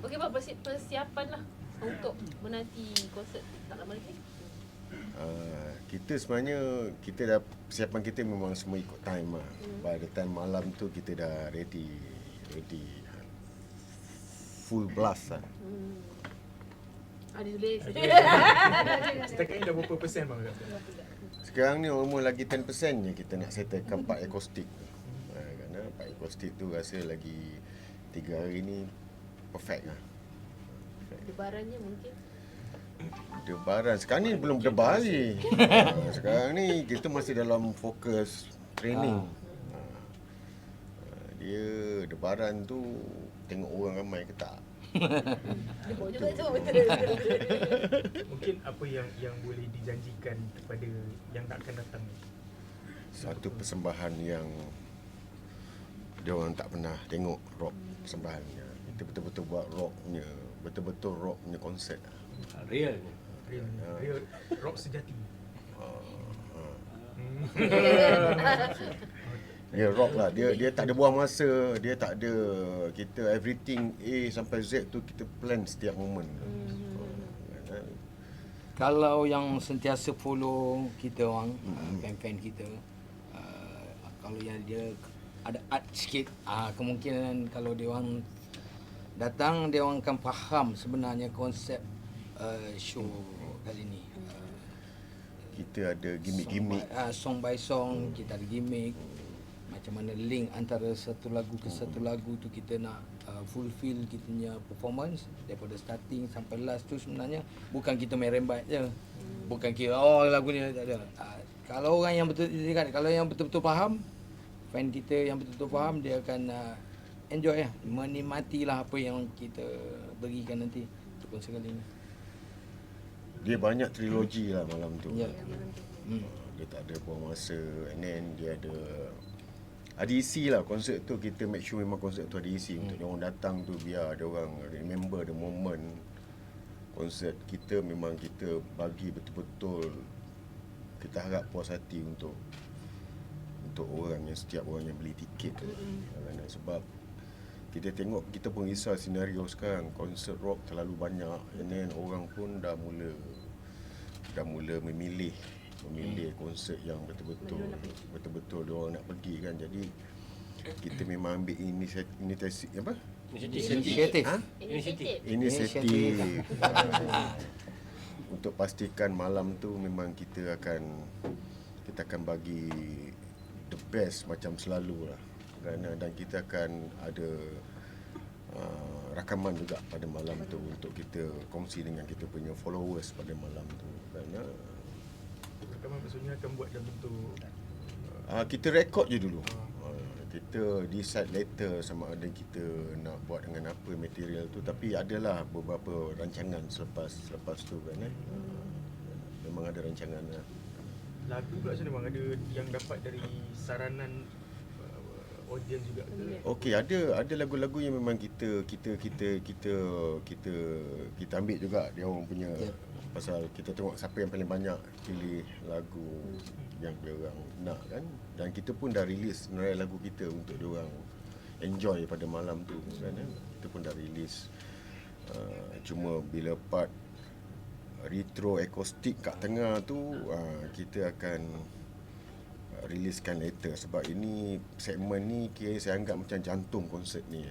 Bagaimana persi- persiapan lah untuk menanti konsert tak lama lagi? Uh, kita sebenarnya kita dah persiapan kita memang semua ikut time lah. Hmm. By the time malam tu kita dah ready ready full blast lah. Hmm. Ada tulis. Setakat ni dah berapa persen bang? Sekarang ni umur lagi 10% je kita nak settlekan part akustik tu. Ha, kerana part akustik tu rasa lagi 3 hari ni perfect lah. Debarannya mungkin. Debaran. Sekarang ni belum debar lagi. ha, sekarang ni kita masih dalam fokus training. Ha. Ha, dia debaran tu tengok orang ramai ke tak. Debar juga tu betul. Mungkin apa yang yang boleh dijanjikan kepada yang tak akan datang ni? Satu persembahan yang dia orang tak pernah tengok rock persembahannya. Kita betul-betul buat rocknya, betul-betul rock punya konsert. Real. Real, Ya. real rock sejati. Ha, ha. Hmm. Dia rock lah. Dia dia tak ada buang masa. Dia tak ada kita everything A sampai Z tu kita plan setiap momen. Hmm. Kalau yang sentiasa follow kita orang, uh, fan-fan kita, uh, kalau yang dia ada art sikit, uh, kemungkinan kalau dia orang datang, dia orang akan faham sebenarnya konsep uh, show kali ni. Uh, Kita ada gimmick-gimmick. Song by, uh, song by song, kita ada gimmick. Macam mana link antara satu lagu ke satu lagu tu kita nak uh, fulfill kita punya performance daripada starting sampai last tu sebenarnya bukan kita main rembat je. Bukan kira oh lagu ni tak ada. Uh, kalau orang yang betul kalau yang betul-betul faham fan kita yang betul-betul faham dia akan uh, enjoy lah menikmatilah apa yang kita berikan nanti untuk konsert kali ni. Dia banyak trilogi lah malam tu. Ya. Hmm. Dia tak ada buang masa and then dia ada ada isi lah konsert tu kita make sure memang konsert tu ada isi hmm. untuk dia orang datang tu biar dia orang remember the moment konsert kita memang kita bagi betul-betul kita harap puas hati untuk untuk orang yang setiap orang yang beli tiket tu Kerana sebab kita tengok kita pun risau senario sekarang konsert rock terlalu banyak and then orang pun dah mula dah mula memilih memilih konsert yang betul-betul betul-betul dia orang nak pergi kan. Jadi kita memang ambil inisiatif, inisiatif apa? Inisiatif. ha? Inisiatif. inisiatif. Untuk pastikan malam tu memang kita akan kita akan bagi the best macam selalu lah kerana dan kita akan ada uh, rakaman juga pada malam tu untuk kita kongsi dengan kita punya followers pada malam tu kerana Rakaman maksudnya akan buat dalam bentuk uh, kita rekod je dulu uh, kita decide later sama ada kita nak buat dengan apa material tu tapi adalah beberapa rancangan selepas selepas tu kan eh. Uh, memang ada rancangan lah. lagu pula macam mana bang? Ada yang dapat dari saranan audience juga ke? Okey, ada ada lagu-lagu yang memang kita kita kita kita kita kita ambil juga dia orang punya Ya. pasal kita tengok siapa yang paling banyak pilih lagu yang dia orang nak kan dan kita pun dah release sebenarnya lagu kita untuk dia orang enjoy pada malam tu kan eh. kita pun dah release uh, cuma bila part retro akustik kat tengah tu uh, kita akan releasekan later sebab ini segmen ni kira saya anggap macam jantung konsert ni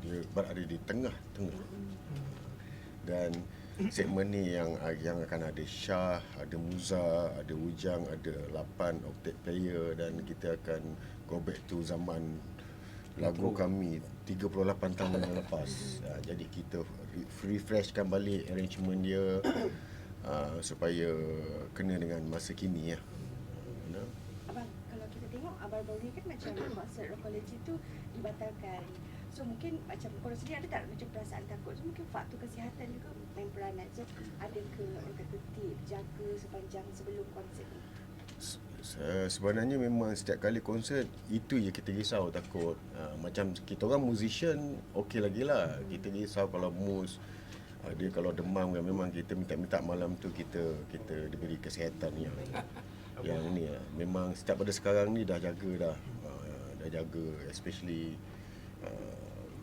dia berada di tengah-tengah dan segmen ni yang yang akan ada Syah, ada Muza, ada Ujang, ada 8 octet player dan kita akan go back to zaman lagu kami 38 tahun yang lepas. Uh, jadi kita re- refreshkan balik arrangement dia uh, supaya kena dengan masa kini ya. You know? Abang, kalau kita tengok abang baru ni kan macam konsert Rockology tu dibatalkan. So mungkin macam korang sendiri ada tak macam perasaan takut? So mungkin faktor kesihatan juga main peranan. So ada ke orang kata tip jaga sepanjang sebelum konsert ni? Se- sebenarnya memang setiap kali konsert itu je kita risau takut uh, macam kita orang musician okey lagi lah kita risau kalau mus uh, dia kalau demam kan memang kita minta-minta malam tu kita kita diberi kesihatan yang yang ni lah. memang setiap pada sekarang ni dah jaga dah dah jaga especially uh,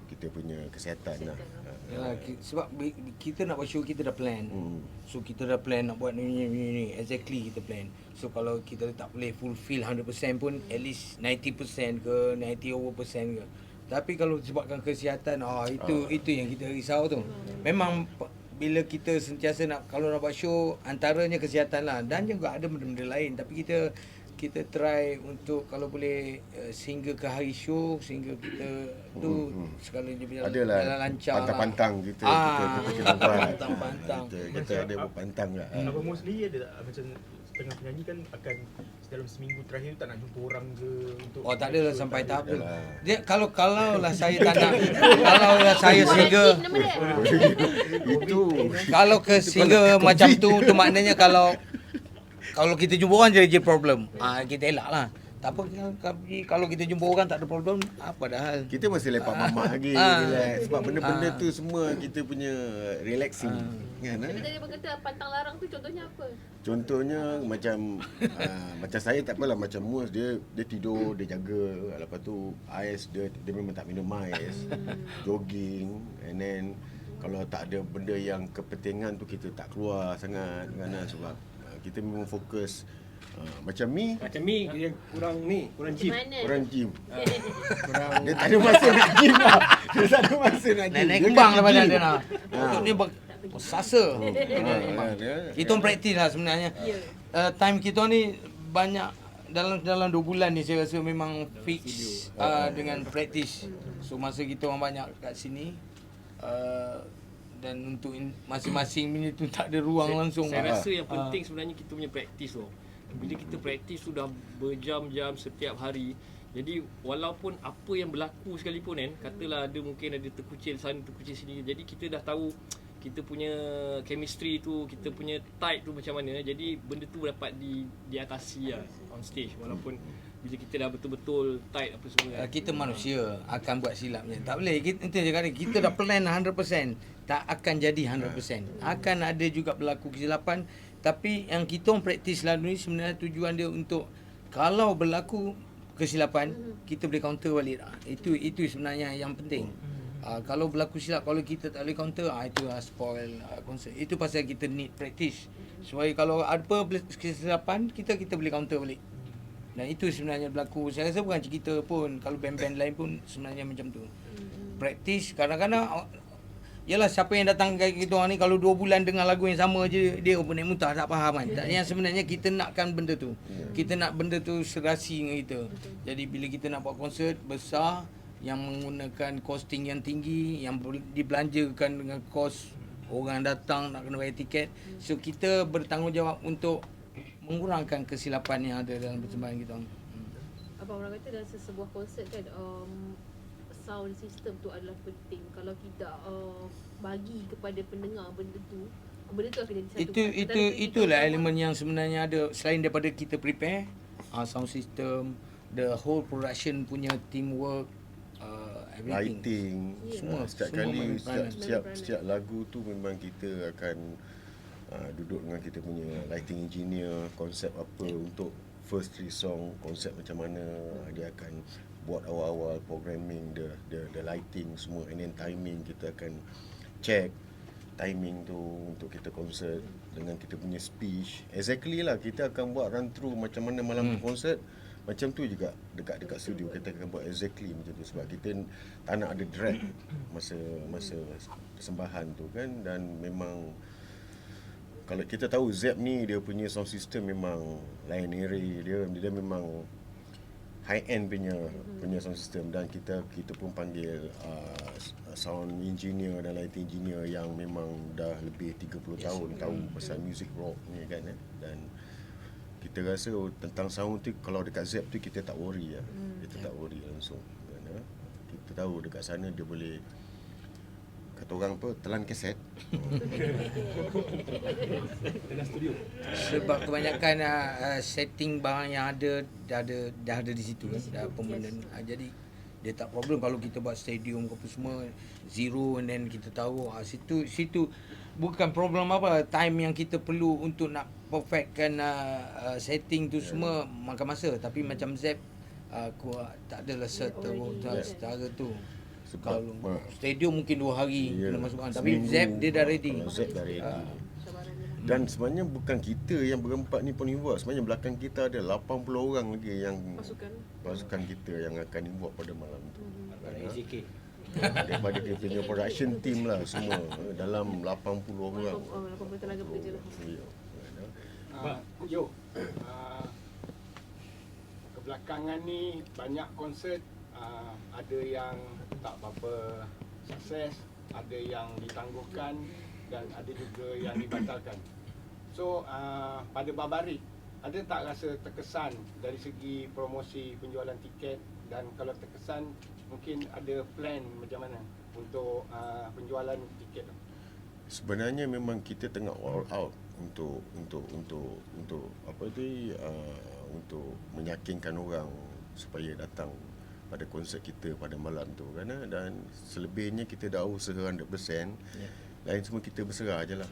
kita punya kesihatan lah. Ah, Yalah, ki- sebab bi- kita nak buat show kita dah plan. Hmm. So kita dah plan nak buat ni ni ni, ni. exactly kita plan. So kalau kita tak boleh fulfill 100% pun at least 90% ke 90 over percent ke. Tapi kalau sebabkan kesihatan ah itu Ah. itu yang kita risau tu. Memang p- bila kita sentiasa nak kalau nak buat show antaranya kesihatan lah dan juga ada benda-benda lain tapi kita kita try untuk kalau boleh uh, sehingga ke hari show sehingga kita tu Hmm, hmm. segala dia berjalan, Adalah jalan lancar pantang-pantang lah. kita, Ah, kita kita kena buat. pantang-pantang. Kita, kita ada buat pantang lah. Hmm. Apa mostly ada tak macam setengah penyanyi kan akan dalam seminggu terakhir tak nak jumpa orang ke untuk Oh tak adalah sampai tahap tu. Yalah. Dia kalau kalau lah saya tak nak kalau lah saya dia. Itu kalau ke sehingga macam tu tu maknanya kalau kalau kita jumpa orang jadi problem. Ah kita elak lah. Tak apa tapi kalau kita jumpa orang tak ada problem apa dah hal. kita masih lepak mamak lagi Ah. relax sebab benda-benda Ah. tu semua kita punya relaxing kan Tapi eh? tadi abang kata pantang larang tu contohnya apa? Contohnya macam uh, macam saya tak apalah macam Mus dia dia tidur dia jaga lepas tu ais dia dia memang tak minum ais jogging and then kalau tak ada benda yang kepentingan tu kita tak keluar sangat kan sebab kita memang fokus uh, macam mi Macam ni dia kurang ni, kurang chip. mana? orang gym Kurang dia tak ada masa nak gym lah dia tak ada masa nak gym Naik kembang lah badan gym. dia nak. Ah. Untuk dia ber- bersasa. Ah, ah, dia- Kita orang praktis lah sebenarnya. Ya. Uh, time kita ni banyak dalam dalam 2 bulan ni saya rasa memang fix uh, dengan praktis. So masa kita orang banyak kat sini uh, dan untuk in, masing-masing punya tu tak ada ruang saya, langsung. Saya Ah. rasa yang penting sebenarnya kita punya praktis tu. Bila kita praktis tu dah berjam-jam setiap hari. Jadi walaupun apa yang berlaku sekalipun kan, katalah ada mungkin ada terkucil sana, terkucil sini. Jadi kita dah tahu kita punya chemistry tu, kita punya tight tu macam mana. Jadi benda tu dapat di diatasi lah on stage walaupun bila kita dah betul-betul tight apa semua. Uh, kita manusia akan buat silapnya. Tak boleh. Kita je kata kita dah plan 100%, tak akan jadi 100%. Akan ada juga berlaku kesilapan, tapi yang kita orang praktis selalu ni sebenarnya tujuan dia untuk kalau berlaku kesilapan, kita boleh counter balik. Ah, Itu itu sebenarnya yang penting. Uh, kalau berlaku silap kalau kita tak boleh counter ah itu uh, spoil uh, konsert. Itu pasal kita need practice. Supaya kalau apa kesilapan kita kita boleh counter balik. Dan itu sebenarnya berlaku. Saya rasa bukan kita pun kalau band-band lain pun sebenarnya macam tu. Praktis kadang-kadang uh, Yalah siapa yang datang kat kita orang ni kalau 2 bulan dengar lagu yang sama je dia pun naik muntah tak faham kan. Tak yang sebenarnya kita nakkan benda tu. Kita nak benda tu serasi dengan kita. Jadi bila kita nak buat konsert besar yang menggunakan costing yang tinggi yang dibelanjakan dengan kos orang datang nak kena bayar tiket. So kita bertanggungjawab untuk mengurangkan kesilapan yang ada dalam persembahan kita. orang. Hmm. Abang orang kata dalam sebuah konsert kan um, sound system tu adalah penting. Kalau tidak uh, bagi kepada pendengar benda tu, benda tu akan jadi satu itu antara itu kritikan itulah elemen yang sebenarnya ada selain daripada kita prepare uh, sound system the whole production punya teamwork uh, everything lighting Ya. Semua, Ah, setiap semua kali setiap setiap, setiap lagu tu memang kita akan uh, duduk dengan kita punya lighting engineer konsep apa untuk first three song konsep macam mana uh, dia akan buat awal-awal programming the, the the lighting semua. And then timing kita akan check timing tu untuk kita konsert dengan kita punya speech. Exactly lah kita akan buat run through macam mana malam Hmm. tu konsert macam tu juga dekat dekat studio kita akan buat exactly macam tu. Sebab kita tak nak ada drag masa masa persembahan tu kan. Dan memang kalau kita tahu Zep ni dia punya sound system memang lain area dia. Dia memang high end punya punya sound system dan kita kita pun panggil uh, sound engineer dan lighting engineer yang memang dah lebih 30 tahun tahu pasal music rock ni kan eh. dan kita rasa oh, tentang sound tu kalau dekat Zep tu kita tak worry lah. Kita tak worry langsung. Kan, eh. Kita tahu dekat sana dia boleh kata orang apa telan kaset. dalam studio. sebab kebanyakan uh, setting barang yang ada dah ada dah ada di situ kan dah permanent uh, jadi dia tak problem kalau kita buat stadium ke apa semua zero and then kita tahu uh, situ situ bukan problem apa time yang kita perlu untuk nak perfectkan uh, uh, setting tu semua makan masa tapi macam Zep uh, aku uh, tak adalah serta yeah. yeah. setara tu Sebab Kalau ah, stadium mungkin dua hari Ya, kena masuk kan. Tapi seminggu. Zep dia dah ready. Kalau Zep dah ready. Ah. Lah. Dan sebenarnya bukan kita yang berempat ni pun involved. Sebenarnya belakang kita ada 80 orang lagi yang Pasukan. pasukan kita yang akan involved pada malam tu. Ada AJK. Daripada dia punya production team lah semua eh, dalam 80 orang. Oh, 80 tenaga bekerja lah. Ya. Uh, yo, uh, kebelakangan ni banyak konsert uh, ada yang tak berapa sukses, ada yang ditangguhkan dan ada juga yang dibatalkan. So uh, pada Babari ada tak rasa terkesan dari segi promosi penjualan tiket dan kalau terkesan mungkin ada plan macam mana untuk uh, penjualan tiket tu? Sebenarnya memang kita tengah all out untuk untuk untuk untuk apa tu uh, untuk meyakinkan orang supaya datang pada konsert kita pada malam tu kan dan selebihnya kita dah usaha 100%. Ya. Lain semua kita berserah je lah.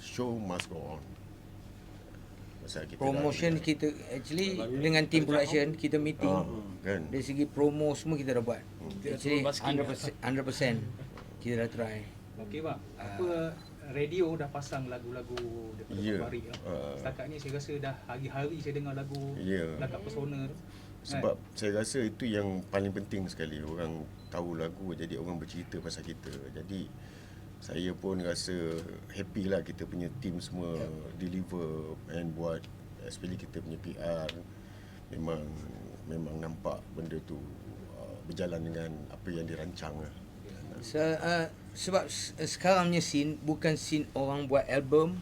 Show must go on. Pasal kita dah- Promotion kita actually dengan team production kita meeting. Ah, kan. Dari segi promo semua kita dah buat. Kita Actually suruh basking. 100% 100% kita dah try. Okey bang, apa radio dah pasang lagu-lagu daripada yeah. Bari tu. Ah. Setakat ni saya rasa dah hari-hari saya dengar lagu Ya. Lakat Pesona tu. Sebab saya rasa itu yang paling penting sekali orang tahu lagu jadi orang bercerita pasal kita. Jadi saya pun rasa happy lah kita punya team semua deliver and buat especially kita punya PR memang memang nampak benda tu uh, berjalan dengan apa yang dirancang lah. So, uh, sebab s- sekarang punya scene bukan scene orang buat album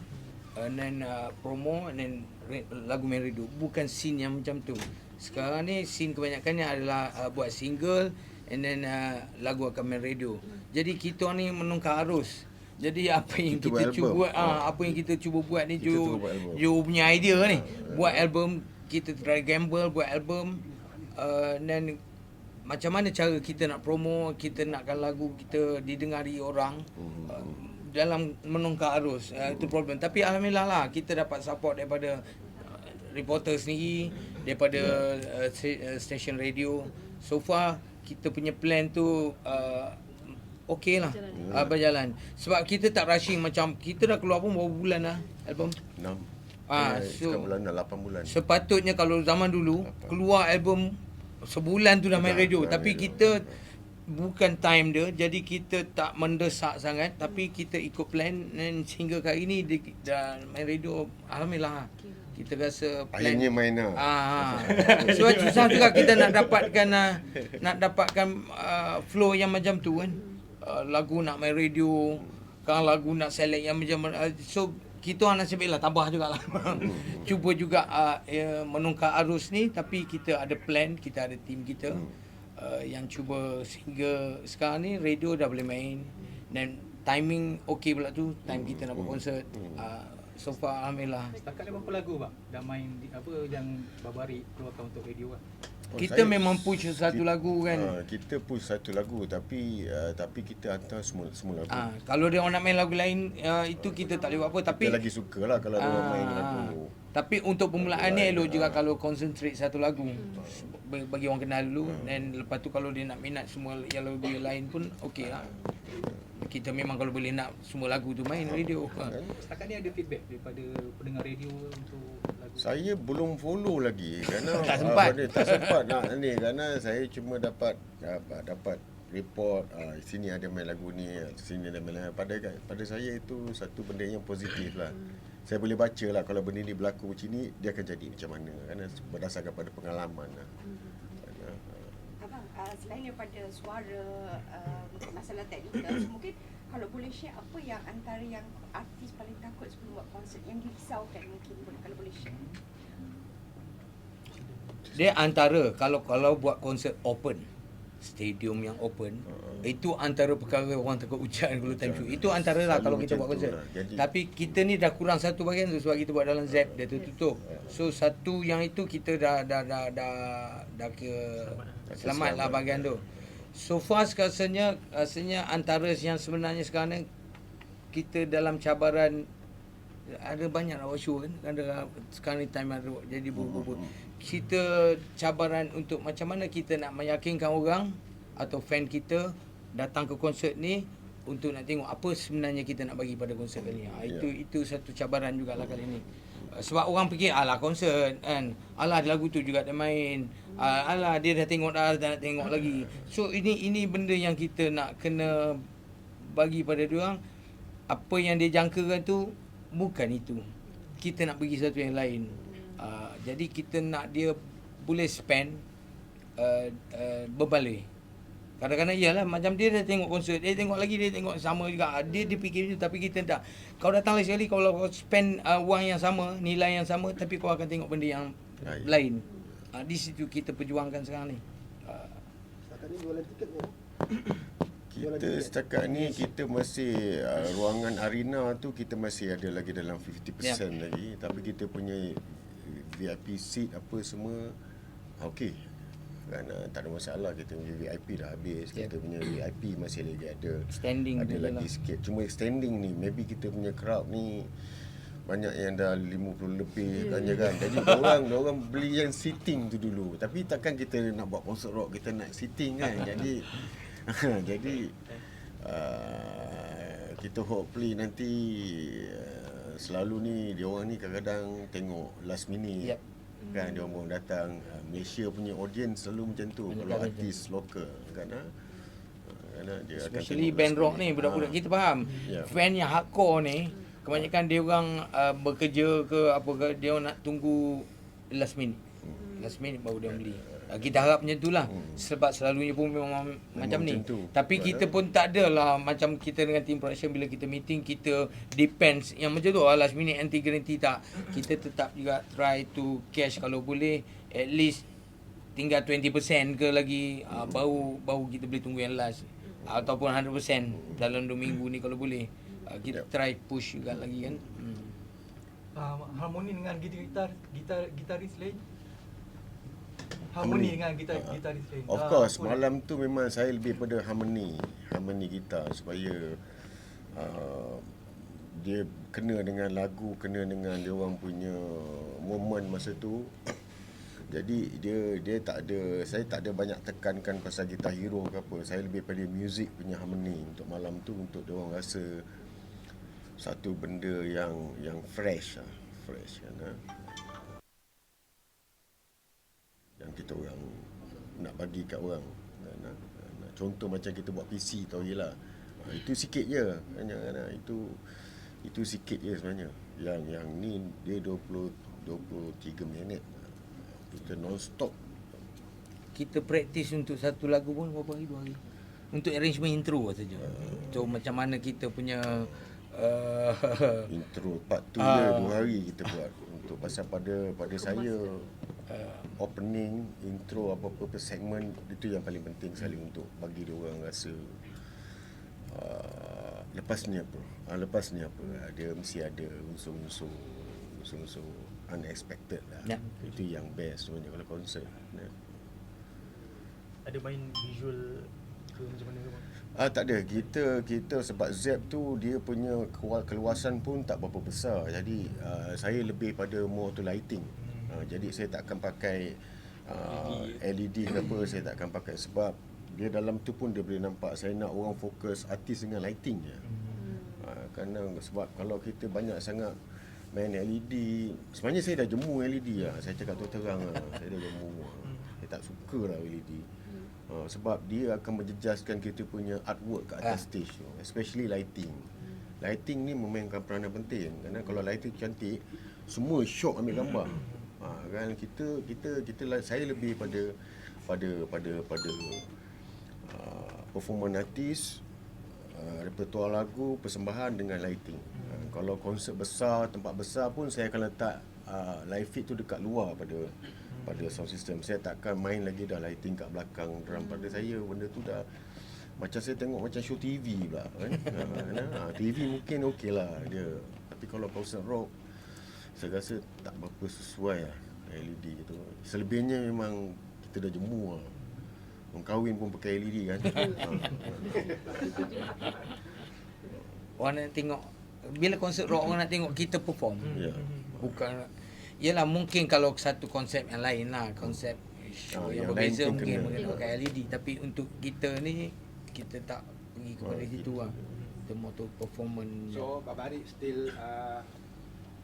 and then uh, promo and then lagu radio. Bukan scene yang macam tu. Sekarang ni scene kebanyakannya adalah uh, buat single and then uh, lagu akan main radio. Jadi kita ni menungkar arus. Jadi apa yang Kita kita, buat cuba buat ah Ah. apa yang kita cuba buat ni Jo. Jo punya idea ni. Buat album kita try gamble buat album uh, dan macam mana cara kita nak promo, kita nakkan lagu kita didengari orang Hmm. uh, dalam menungkar arus. Uh, itu problem. Tapi alhamdulillah lah kita dapat support daripada uh, reporter sendiri, daripada uh, uh, station radio. So far kita punya plan tu uh, okey lah. Berjalan. Uh, berjalan. Sebab kita tak rushing macam kita dah keluar pun berapa bulan lah album. 6 Ah, eh, so- bulan dah 8 bulan. Sepatutnya kalau zaman dulu keluar album sebulan tu dah main radio dah tapi radio. kita bukan time dia jadi kita tak mendesak sangat tapi kita ikut plan dan sehingga kali ni dia, dah main radio alhamdulillah kita rasa plan Akhirnya main lah. Ah, sebab susah juga kita nak dapatkan uh, nak dapatkan uh, flow yang macam tu kan. Uh, lagu nak main radio, kan lagu nak select yang macam uh, so kita orang nasib baiklah tabah jugalah. Cuba juga uh, uh, menungkar arus ni tapi kita ada plan, kita ada team kita uh, yang cuba sehingga sekarang ni radio dah boleh main dan timing okey pula tu, time kita nak buat konsert. Uh, so far alhamdulillah. Setakat berapa lagu bang? Dah main di, apa yang Babari keluarkan untuk radio kan? Oh, Kita saya- memang push satu Kita- lagu kan. ah, kita push satu lagu tapi uh, tapi kita hantar semua semua lagu. Ah, kalau dia orang nak main lagu lain uh, itu kita tak boleh buat apa tapi kita lagi suka lah kalau dia orang main lagu. tapi untuk permulaan ni elok juga kalau concentrate satu lagu. Ba- Bagi orang kenal dulu dan lepas tu kalau dia nak minat semua yang lagu yang lain pun okey lah. Kita memang kalau boleh nak semua lagu tu main radio. Ha. Setakat ni ada feedback daripada pendengar radio untuk Saya belum follow lagi kerana Tak ah, sempat. benda- tak sempat nak ni kerana saya cuma dapat dapat, dapat report ah, sini ada main lagu ni sini ada main lagu pada pada saya itu satu benda yang positif lah. Saya boleh baca lah kalau benda ni berlaku macam ni dia akan jadi macam mana kerana berdasarkan pada pengalaman lah. Kerana, ah, Abang, uh, selain daripada suara uh, masalah teknikal, mungkin kalau boleh share apa yang antara yang artis paling takut sebelum buat konsert yang dirisaukan mungkin boleh kalau boleh share. Dia antara kalau kalau buat konsert open stadium yang open Uh-uh. itu antara perkara orang takut hujan kalau time shoot. Itu antara lah kalau kita buat tu konsert. lah. Jadi- Tapi kita ni dah kurang satu bahagian tu sebab kita buat dalam Zep dia tertutup. So satu yang itu kita dah dah dah dah dah kira selamat lah selamat. bahagian tu. So far rasanya rasanya antara yang sebenarnya sekarang ni kita dalam cabaran ada banyak nak buat show kan ada sekarang ni time ada jadi berbubur kita cabaran untuk macam mana kita nak meyakinkan orang atau fan kita datang ke konsert ni untuk nak tengok apa sebenarnya kita nak bagi pada konsert kali ni. Ha, itu itu satu cabaran jugalah kali ni. Sebab orang fikir alah konsert kan. Alah ada lagu tu juga dia main. Uh, alah dia dah tengok dah dah nak tengok lagi. So ini ini benda yang kita nak kena bagi pada dia orang apa yang dia jangkakan tu bukan itu. Kita nak pergi satu yang lain. Uh, jadi kita nak dia boleh spend uh, uh, berbaloi. Kadang-kadang iyalah macam dia dah tengok konsert, dia tengok lagi dia tengok sama juga. Ah, Dia dia fikir itu tapi kita tak. Kau datang lagi sekali kalau kau spend uh, wang yang sama, nilai yang sama tapi kau akan tengok benda yang Lain. lain. Uh, di situ kita perjuangkan sekarang ni. Uh, Setakat ni jualan tiket ni. Kita setakat ni kita masih uh, ruangan arena tu kita masih ada lagi dalam 50% Ya. lagi tapi kita punya VIP seat apa semua okey. Kan uh, tak ada masalah kita punya VIP dah habis, Ya. kita punya VIP masih lagi ada. Standing ada lagi lah. sikit. Cuma standing ni maybe kita punya crowd ni banyak yang dah 50 lebih kan kan. Jadi orang orang beli yang sitting tu dulu. Tapi takkan kita nak buat concert rock kita nak sitting kan. Jadi jadi uh, kita hopefully nanti uh, selalu ni dia orang ni kadang-kadang tengok last minute. Yep. Kan dia orang datang uh, Malaysia punya audience selalu macam tu Banyak kalau artis lokal kan ha? Kan, ha? dia akan Especially tengok band rock ni budak-budak Ah. kita faham. Ya. Fan yang hardcore ni kebanyakan dia orang uh, bekerja ke apa ke dia orang nak tunggu last minute. Last minute baru dia beli. Uh, kita harap macam itulah. Hmm. Sebab selalunya pun memang, macam ni. macam tu. Tapi Sebab kita pun tak adalah macam kita dengan team production bila kita meeting kita depends yang macam tu ah, last minute anti guarantee tak. Kita tetap juga try to cash kalau boleh at least tinggal 20% ke lagi uh, baru baru kita boleh tunggu yang last ataupun 100% dalam 2 minggu ni kalau boleh uh, kita Yep. try push juga lagi kan hmm. Uh, harmoni dengan gitar gitar gitaris lain. Harmoni dengan gitar Ah, gitaris lain. Of Ah, course, dia? malam tu memang saya lebih pada harmoni, harmoni gitar supaya uh, dia kena dengan lagu, kena dengan dia orang punya moment masa tu. Jadi dia dia tak ada saya tak ada banyak tekankan pasal gitar hero ke apa. Saya lebih pada music punya harmoni untuk malam tu untuk dia orang rasa satu benda yang yang fresh lah, fresh kan. Ha? Yang kita orang nak bagi kat orang. Ha? Nak- Contoh macam kita buat PC tahu je lah. Ha, itu sikit je. Hanya itu itu sikit je sebenarnya. Yang yang ni dia 20 23 minit. Kita non stop. kita praktis untuk satu lagu pun berapa hari dua hari untuk arrangement intro saja so macam mana kita punya uh, Intro part tu Ah. je 2 hari kita buat. Untuk pasal pada pada saya uh, opening, intro apa-apa segmen itu yang paling penting sekali untuk bagi dia orang rasa uh, lepas ni apa? Uh, lepas ni apa? Uh, dia mesti ada unsur-unsur unsur-unsur unexpected lah. Ya. Itu yang best sebenarnya kalau konsert. Ya. Ada main visual ke macam mana ke bang? Ah tak ada. Kita kita sebab Zep tu dia punya keluasan pun tak berapa besar. Jadi uh, saya lebih pada more to lighting. Uh, jadi saya tak akan pakai uh, LED ke apa saya tak akan pakai sebab dia dalam tu pun dia boleh nampak saya nak orang fokus artis dengan lighting je. Uh, kerana sebab kalau kita banyak sangat main LED sebenarnya saya dah jemu LED lah. Saya cakap terus terang lah saya dah jemu lah. saya tak suka lah LED Uh, sebab dia akan menjejaskan kita punya artwork kat atas Ah. stage tu especially lighting. Lighting ni memainkan peranan penting. Kerana kalau lighting cantik semua shock ambil gambar ha, kan kita kita kita saya lebih pada pada pada pada uh, performance artis uh, repertoire lagu persembahan dengan lighting. Uh, kalau konsert besar tempat besar pun saya akan letak uh, live feed tu dekat luar pada pada sound system. Saya takkan main lagi dah lighting kat belakang drum. Pada saya benda tu dah macam saya tengok macam show TV pula kan? Ha, ha, TV mungkin okey lah dia. Tapi kalau concert rock saya rasa tak berapa sesuai lah LED tu selebihnya memang kita dah jemu lah Orang kahwin pun pakai LED kan ha. orang nak tengok bila konsert rock orang nak tengok kita perform Ya. bukan Yelah mungkin kalau satu konsep yang lain lah Konsep show Ah, yang yang berbeza mungkin kena. mungkin pakai LED tapi untuk kita ni kita tak pergi kepada Ah, situ lah. Kita mau tu performance. So Babari still uh,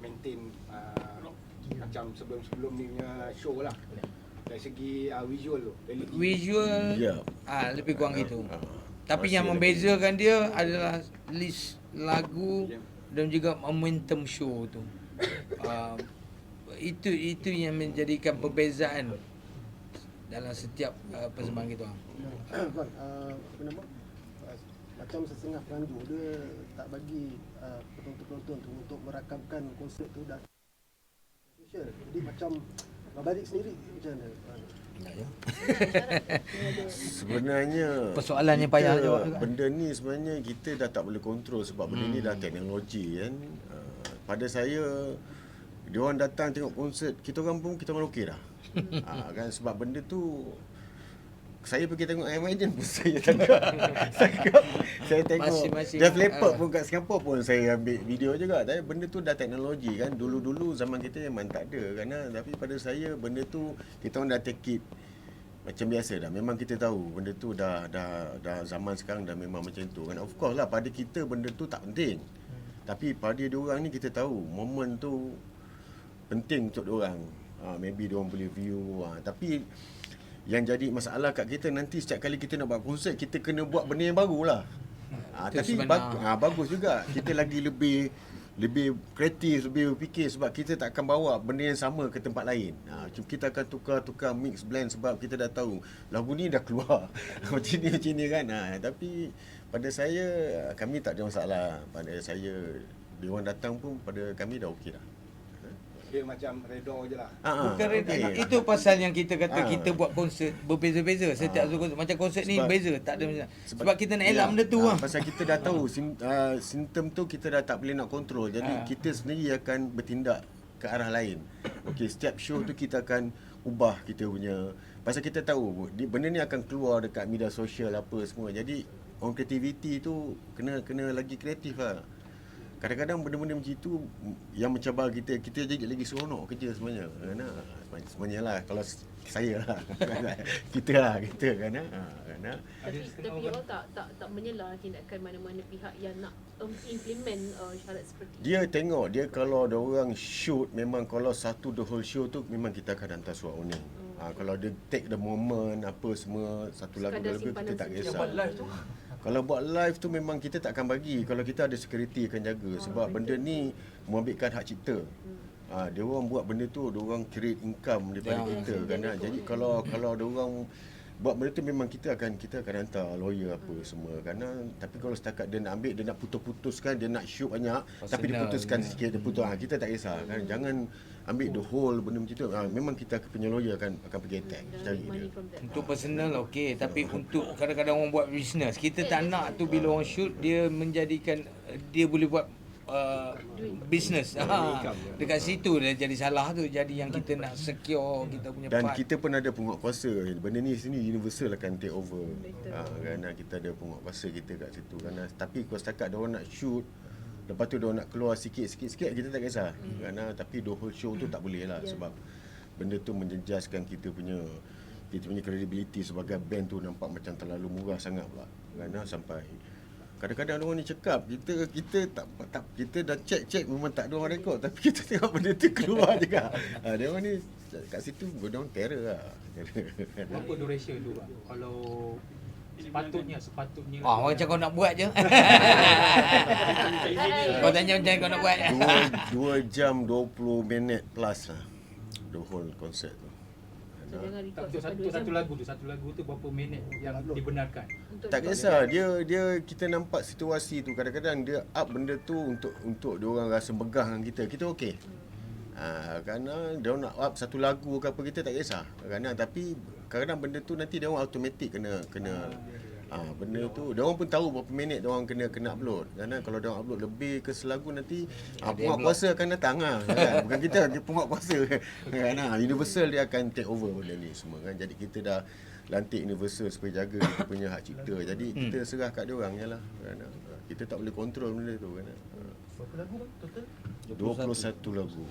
maintain uh, macam sebelum-sebelum ni punya show lah. Dari segi uh, visual tu. LED. visual Ya. ah lebih kurang gitu. Ah, Tapi masih yang membezakan dia adalah list lagu Ya. dan juga momentum show tu. Uh, itu itu yang menjadikan perbezaan dalam setiap uh, persembahan kita. uh, apa nama? Uh, macam setengah penganjur dia tak bagi uh, penonton-penonton tu untuk merakamkan konsert tu dah social. Jadi macam Babalik sendiri macam mana? tuan? Sebenarnya Persoalan yang payah jawab juga. Benda ni sebenarnya kita dah tak boleh kontrol sebab benda ni dah teknologi kan. Uh, pada saya dia orang datang tengok konsert, kita orang pun kita orang okey dah. uh, kan sebab benda tu saya pergi tengok I Am Legend pun saya tengok. saya, saya tengok Def Leppard ah. pun kat Singapura pun saya ambil video juga. Tapi benda tu dah teknologi kan. Dulu-dulu zaman kita memang tak ada kan. ah. Tapi pada saya benda tu kita orang dah take it macam biasa dah. Memang kita tahu benda tu dah dah dah zaman sekarang dah memang macam tu kan. Of course lah pada kita benda tu tak penting. Tapi pada dia orang ni kita tahu momen tu penting untuk dia orang. Ha, maybe dia orang boleh view. Ha, tapi yang jadi masalah kat kita nanti setiap kali kita nak buat konsert kita kena buat benda yang baru lah. Ha, Itu tapi bag, ha, bagus juga. Kita lagi lebih lebih kreatif, lebih berfikir sebab kita tak akan bawa benda yang sama ke tempat lain. Ha, kita akan tukar-tukar mix blend sebab kita dah tahu lagu ni dah keluar. macam ni macam ni kan. Ha, tapi pada saya kami tak ada masalah. Pada saya dia orang datang pun pada kami dah okey dah. Dia macam redor je lah. Ha, Bukan okay. okey. Itu pasal yang kita kata Ah. kita buat konsert berbeza-beza. Setiap Ah. konsert macam konsert ni Sebab- beza, tak ada macam. Sebab, kita nak elak Ya, benda tu ah, lah. Pasal kita dah tahu sim, uh, simptom tu kita dah tak boleh nak kontrol. Jadi Ah. kita sendiri akan bertindak ke arah lain. Okey, setiap show tu kita akan ubah kita punya pasal kita tahu di- benda ni akan keluar dekat media sosial apa semua. Jadi on creativity tu kena kena lagi kreatif lah. Kadang-kadang benda-benda macam itu yang mencabar kita, kita jadi lagi seronok kerja sebenarnya. Kerana sebenarnya- sebenarnya lah kalau saya lah. kita lah kita kan. Ha, kerana Tapi, Ada setengah tapi orang- tak tak tak menyelah tindakan mana-mana pihak yang nak um, implement uh, syarat seperti itu. Dia tengok dia kalau ada orang shoot memang kalau satu the whole show tu memang kita akan hantar surat warning. Hmm. Ha, kalau dia take the moment apa semua satu lagu Sekadar dua lagu kita tak kisah. Yang buat live tu Kalau buat live tu memang kita tak akan bagi. Kalau kita ada security akan jaga Oh, sebab betul. benda ni mengambilkan hak cipta. Hmm. Ha, dia orang buat benda tu, dia orang create income daripada Ya. kita Ya, kan. betul. ha. Jadi kalau kalau dia orang buat benda tu memang kita akan kita akan hantar lawyer apa Hmm. semua kerana tapi kalau setakat dia nak ambil dia nak putus-putuskan dia nak shoot banyak tapi dia putuskan ya. sikit dia putus ha, kita tak kisah kan jangan ambil the whole benda macam tu. Ha, memang kita punya lawyer akan akan pergi attack cari dia. Untuk personal okey. Tapi untuk kadang-kadang orang buat business kita tak nak tu bila orang shoot dia menjadikan dia boleh buat uh, business. Ha, dekat situ dia jadi salah tu jadi yang kita nak secure kita punya dan part. kita pun ada penguatkuasa benda ni sini universal akan take over. Ha, kerana kita ada penguatkuasa kita kat situ. Kerana tapi kalau setakat dia orang nak shoot lepas tu dia nak keluar sikit sikit sikit kita tak kisah Hmm. kerana tapi the whole show tu tak boleh lah Ya. sebab benda tu menjejaskan kita punya kita punya credibility sebagai band tu nampak macam terlalu murah sangat pula kerana sampai kadang-kadang orang ni cakap kita kita tak tak kita dah check check memang tak ada orang rekod tapi kita tengok benda tu keluar juga. Ha, dia orang ni kat situ dia orang terror lah. Berapa duration tu bang? Kalau sepatutnya sepatutnya orang macam kau nak buat je. kau tanya macam kau nak buat. dua, dua jam 20 minit plus lah the whole concert tu. So, jangan record satu, jam. satu lagu tu satu lagu tu berapa minit yang dibenarkan? Untuk Tak kisah dia dia kita nampak situasi tu kadang-kadang dia up benda tu untuk untuk dia orang rasa megah dengan kita. Kita okey. Ha, kerana dia nak up satu lagu ke apa kita tak kisah. Kerana tapi kadang-kadang benda tu nanti dia orang automatik kena kena ha, benda tu dia orang pun tahu berapa minit dia orang kena kena upload. Kerana kalau dia orang upload lebih ke selagu nanti ha, penguat kuasa akan datang ah. Kan? Bukan kita dia penguat kuasa. Kan? Ha, Universal dia akan take over benda ni semua kan. Jadi kita dah lantik Universal supaya jaga kita punya hak cipta. Jadi kita serah kat dia orang jelah. Kan? Ha, Kita tak boleh kontrol benda tu kan. Ha. Berapa lagu bang total? 21 lagu.